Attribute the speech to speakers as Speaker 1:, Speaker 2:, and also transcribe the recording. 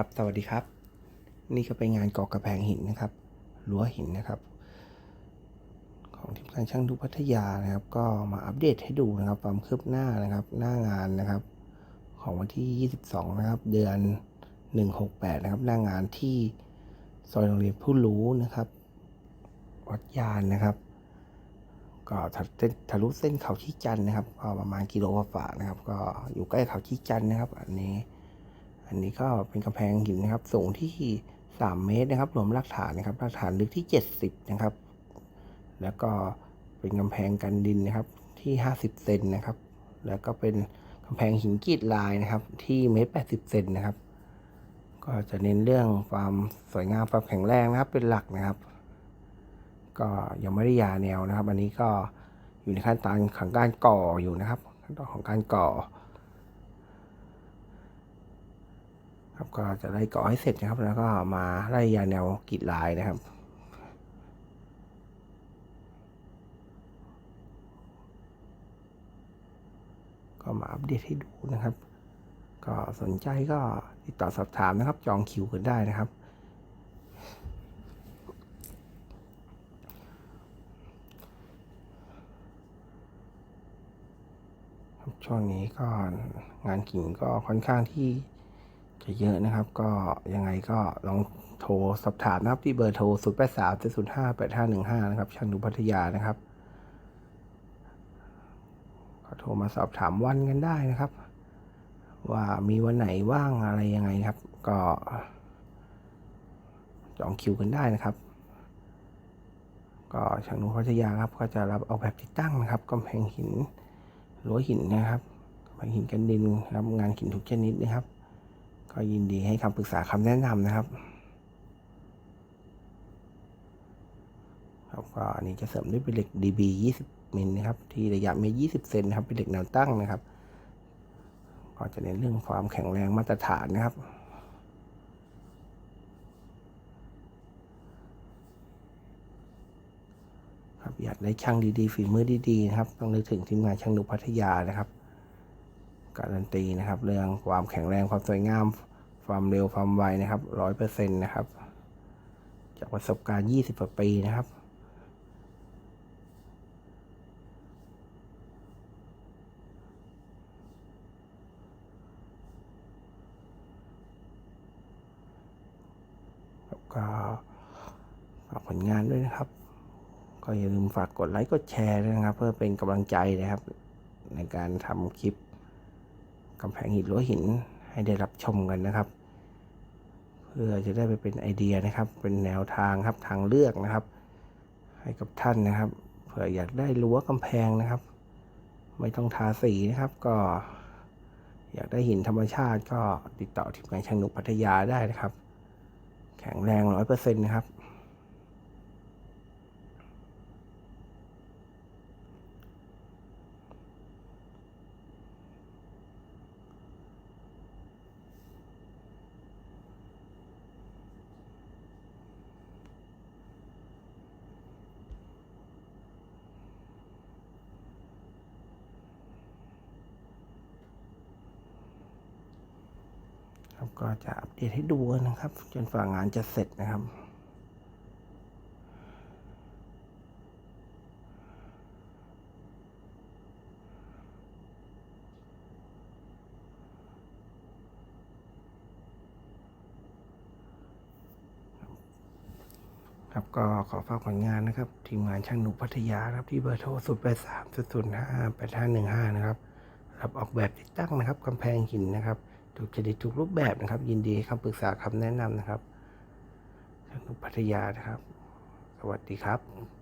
Speaker 1: ครับ สวัสดีครับ นี่ก็เป็นงานก่อกระแพงหินนะครับรั้วหินนะครับ ของทีมงานช่างดูพัทยานะครับ ก็มาอัปเดตให้ดูนะครับ ความคืบหน้านะครับ หน้างานนะครับ ของวันที่ 22 นะครับ เดือน 168 นะครับ หน้างานที่ซอยโรงเรียนผู้รู้นะครับ วัดยานนะครับ ก็ทะเส้นทะลุเส้นเขาชี้จันนะครับ ก็ประมาณกิโลกว่านะครับ ก็อยู่ใกล้เขาชี้จันนะครับ อันนี้ อันนี้ก็เป็นกำแพงหินนะครับ สูงที่ 3 เมตรนะครับรวมรากฐานนะครับรากฐานลึกที่ 70 นะครับ แล้วก็เป็นกำแพงกันดินนะครับที่ 50 เซนนะครับ แล้วก็เป็นกำแพงหินกรีดลายนะครับ ที่เมตร 80 เซนนะครับ ก็จะเน้นเรื่องความสวยงามความแข็งแรงนะครับเป็นหลักนะครับ ก็ยังไม่ได้ยาแนวนะครับ อันนี้ก็อยู่ในขั้นตอนของการก่ออยู่นะครับขั้นตอนของการก่อ ครับก็จะได้ก่อให้เสร็จนะครับ แล้วก็มาไล่ยาแนวกรีดลายนะครับก็มาอัปเดตให้ดูนะครับ ก็สนใจก็ติดต่อสอบถามนะครับ จองคิวกันได้นะครับ ช่วงนี้ก็งานกิ่งก็ค่อนข้างที่ จะเยอะนะครับ ก็ยังไงก็ลองโทรสอบถามนะครับที่เบอร์โทร 0 8 3 7 0 5 8 5 1 5 นะครับช่างดูพัทยานะครับก็โทรมาสอบถามวันกันได้นะครับ ว่ามีวันไหนว่างอะไรยังไงครับ ก็จองคิวกันได้นะครับ ก็ช่างดูพัทยาครับ ก็จะรับเอาแบบติดตั้งนะครับกำแพงหินรั้วหินนะครับกำแพงหินกันดินครับ งานหินทุกชนิดนะครับ ก็ยินดีให้คำปรึกษาคำแนะนำนะครับครับก็อันนี้จะเสริมด้วยเป็นเหล็ก DB 20มิลนะครับ ที่ระยะเมตร20 เซนนะครับ เป็นเหล็กแนวตั้งนะครับ ก็จะเน้นเรื่องความแข็งแรงมาตรฐานนะครับครับอยากได้ช่างดีๆ ฝีมือดีๆนะครับ ต้องนึกถึงทีมงานช่างนุพัทยานะครับ การันตีนะครับ เรื่องความแข็งแรงความสวยงาม ความเร็วความไวนะครับร้อยเปอร์เซ็นต์นะครับ จากประสบการณ์ยี่สิบกว่าปีนะครับแล้วก็ฝากผลงานด้วยนะครับ ก็อย่าลืมฝากกดไลค์กดแชร์ด้วยนะครับ เพื่อเป็นกำลังใจนะครับ ในการทำคลิป กำแพงหินรั้วหินให้ได้รับชมกันนะครับ เพื่อจะได้ไปเป็นไอเดียนะครับ เป็นแนวทางครับทางเลือกนะครับ ให้กับท่านนะครับเผื่ออยากได้รั้วกำแพงนะครับ ไม่ต้องทาสีนะครับ ก็ อยากได้หินธรรมชาติก็ติดต่อทีมงานช่างนุพัทยาได้นะครับ แข็งแรงร้อยเปอร์เซ็นต์นะครับ ก็จะอัปเดตให้ดูนะครับ จนฝ่างานจะเสร็จนะครับ ครับก็ขอฝากผลงานนะครับ ทีมงานช่างหนุพัทยาครับที่เบอร์โทร0 8 3 0 0 5 8 5 1 5นะครับรับออกแบบติดตั้งนะครับกำแพงหินนะครับ ถูกชนิดทุกรูปแบบนะครับ ยินดีให้คำปรึกษาคำแนะนำนะครับทางนุพัทยานะครับ สวัสดีครับ